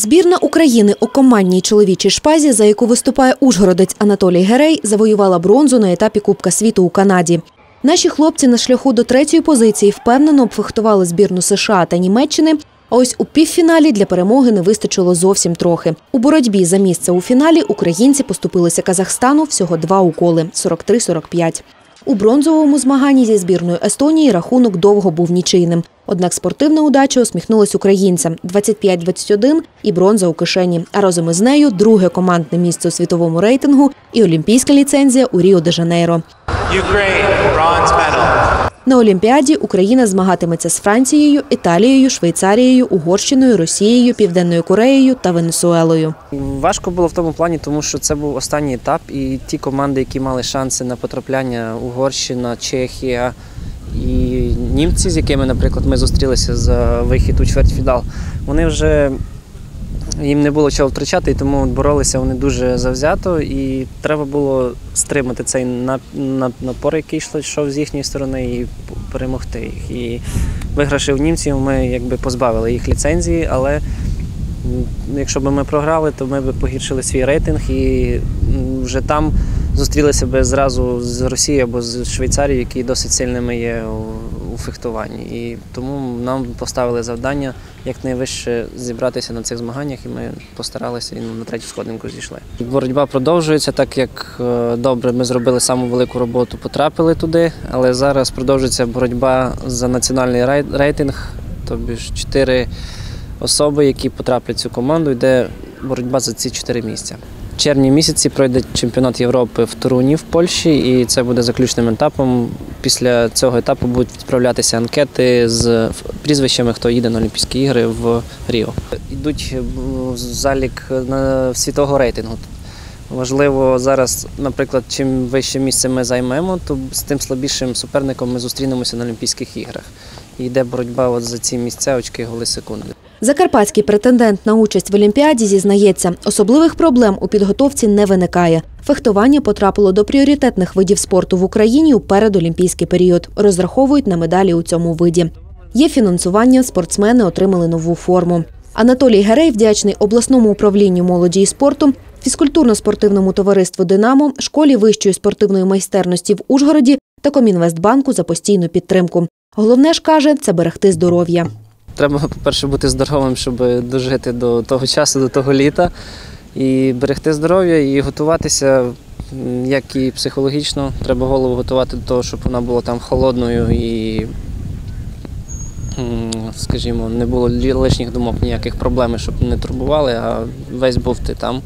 Збірна України у командній чоловічій шпазі, за яку виступає ужгородець Анатолій Герей, завоювала бронзу на етапі Кубка світу у Канаді. Наші хлопці на шляху до третьої позиції впевнено обфехтували збірну США та Німеччини. А ось у півфіналі для перемоги не вистачило зовсім трохи. У боротьбі за місце у фіналі українці поступилися Казахстану всього два уколи 43-45. У бронзовому змаганні зі збірною Естонії рахунок довго був нічийним. Однак спортивна удача усміхнулась українцям 25-21 і бронза у кишені. А разом із нею друге командне місце у світовому рейтингу і олімпійська ліцензія у Ріо-де-Жанейро. Україна – бронз medal. На Олімпіаді Україна змагатиметься з Францією, Італією, Швейцарією, Угорщиною, Росією, Південною Кореєю та Венесуелою. Важко було в тому плані, тому що це був останній етап, і ті команди, які мали шанси на потрапляння Угорщина, Чехія і німці, з якими, наприклад, ми зустрілися за вихід у чвертьфінал, вони вже їм не було чого втрачати, і тому боролися вони дуже завзято, і треба було стримати цей нап- нап- напор, який йшов з їхньої сторони, і перемогти їх. І виграши в німців, ми якби позбавили їх ліцензії, але якщо б ми програли, то ми б погіршили свій рейтинг і вже там зустрілися б зразу з Росією або з Швейцарією, які досить сильними є фехтуванні. І тому нам поставили завдання якнайвище зібратися на цих змаганнях, і ми постаралися і на третю сходинку зійшли. Боротьба продовжується, так як е, добре ми зробили саму велику роботу, потрапили туди, але зараз продовжується боротьба за національний рейтинг, тобі ж чотири особи, які потраплять в цю команду, йде боротьба за ці чотири місця. Червні місяці пройде чемпіонат Європи в Торуні в Польщі, і це буде заключним етапом. Після цього етапу будуть відправлятися анкети з прізвищами, хто їде на Олімпійські ігри в Ріо. Йдуть залік на світового рейтингу. Важливо зараз, наприклад, чим вище місце ми займемо, то з тим слабішим суперником ми зустрінемося на Олімпійських іграх. І йде боротьба от за ці місця, очки, голи, секунди. Закарпатський претендент на участь в Олімпіаді зізнається, особливих проблем у підготовці не виникає. Фехтування потрапило до пріоритетних видів спорту в Україні у передолімпійський період. Розраховують на медалі у цьому виді. Є фінансування, спортсмени отримали нову форму. Анатолій Герей вдячний обласному управлінню молоді і спорту, фізкультурно-спортивному товариству Динамо, школі вищої спортивної майстерності в Ужгороді та Комінвестбанку за постійну підтримку. Головне ж каже, це берегти здоров'я. Треба, по-перше, бути здоровим, щоб дожити до того часу, до того літа, і берегти здоров'я, і готуватися, як і психологічно. Треба голову готувати до того, щоб вона була там холодною і, скажімо, не було лишніх думок, ніяких проблем, щоб не турбували, а весь був ти там.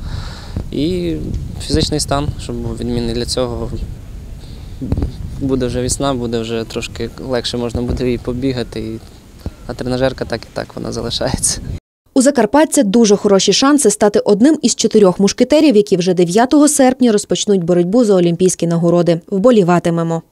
І фізичний стан, щоб був відмінний для цього. Буде вже весна, буде вже трошки легше можна буде і побігати. І а тренажерка так і так вона залишається. У Закарпаття дуже хороші шанси стати одним із чотирьох мушкетерів, які вже 9 серпня розпочнуть боротьбу за олімпійські нагороди. Вболіватимемо.